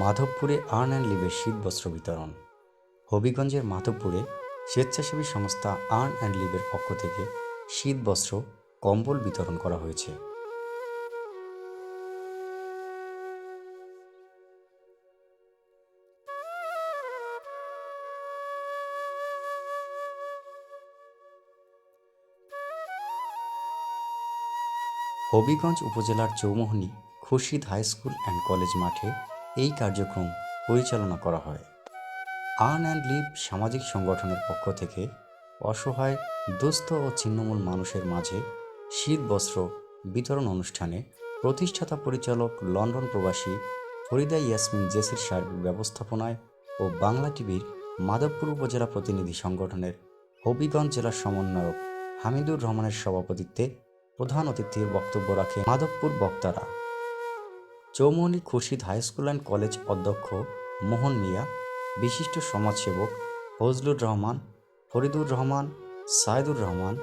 মাধবপুরে earn and লিভের শীত বস্ত্র বিতরণ। হবিগঞ্জের মাধবপুরে স্বেচ্ছাসেবী সংস্থা আর্ন অ্যান্ড লিভের পক্ষ থেকে শীত বস্ত্র, কম্বল বিতরণ করা হয়েছে। হবিগঞ্জ উপজেলার Chowmohani Khurshid high school and college মাঠে এই কার্যক্রম পরিচালনা করা হয়। আর্ন অ্যান্ড লিভ সামাজিক সংগঠনের পক্ষ থেকে অসহায়, দুস্থ ও ছিন্নমূল মানুষের মাঝে শীত বস্ত্র বিতরণ অনুষ্ঠানে প্রতিষ্ঠাতা পরিচালক লন্ডন প্রবাসী ফরিদা ইয়াসমিন জেসির সার্বিক ব্যবস্থাপনায় ও বাংলা টিভির মাধবপুর উপজেলা প্রতিনিধি সংগঠনের হবিগঞ্জ জেলার সমন্বয়ক হামিদুর রহমানের সভাপতিত্বে প্রধান অতিথির বক্তব্য রাখে মাধবপুর বক্তারা। Chowmohani Khurshid high school and college অধ্যক্ষ মোহন মিয়া, বিশিষ্ট সমাজসেবক ফজলুর রহমান, ফরিদুর রহমান, সাইদুর রহমান,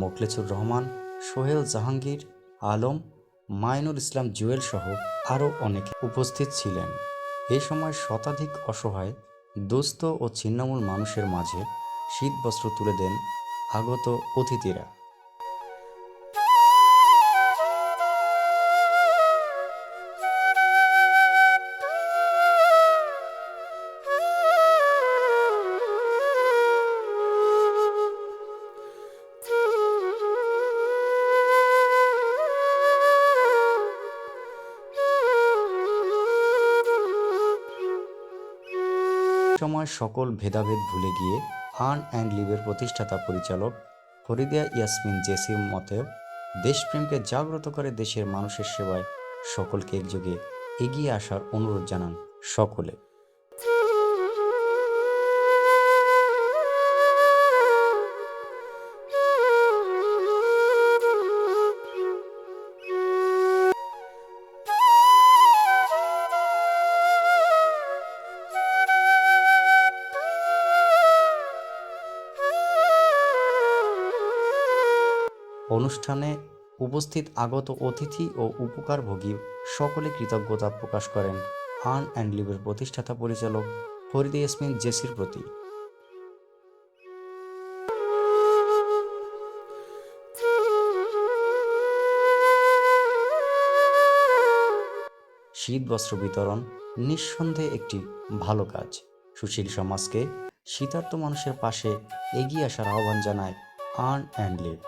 মোখলেছুর রহমান, সোহেল জাহাঙ্গীর, আলম, মাইনুল ইসলাম জুয়েল সহ আরও অনেকে উপস্থিত ছিলেন। এ সময় শতাধিক অসহায়, দুস্থ ও ছিন্নমূল মানুষের মাঝে শীত বস্ত্র তুলে দেন আগত অতিথিরা। সময় সকল ভেদাভেদ ভুলে গিয়ে হান অ্যান্ড লিভের প্রতিষ্ঠাতা পরিচালক ফরিদিয়া ইয়াসমিন জেসিম মতে, দেশপ্রেমকে জাগ্রত করে দেশের মানুষের সেবায় সকলকে একযোগে এগিয়ে আসার অনুরোধ জানান সকলে। অনুষ্ঠানে উপস্থিত আগত অতিথি ও উপকারভোগী সকলে কৃতজ্ঞতা প্রকাশ করেন। আর্ন অ্যান্ড লিভের প্রতিষ্ঠাতা পরিচালক ফরিদে ইয়াসমিন জেসির প্রতি। শীত বস্ত্র বিতরণ নিঃসন্দেহে একটি ভালো কাজ। সুশীল সমাজকে শীতার্ত মানুষের পাশে এগিয়ে আসার আহ্বান জানায় আর্ন অ্যান্ড লিভ।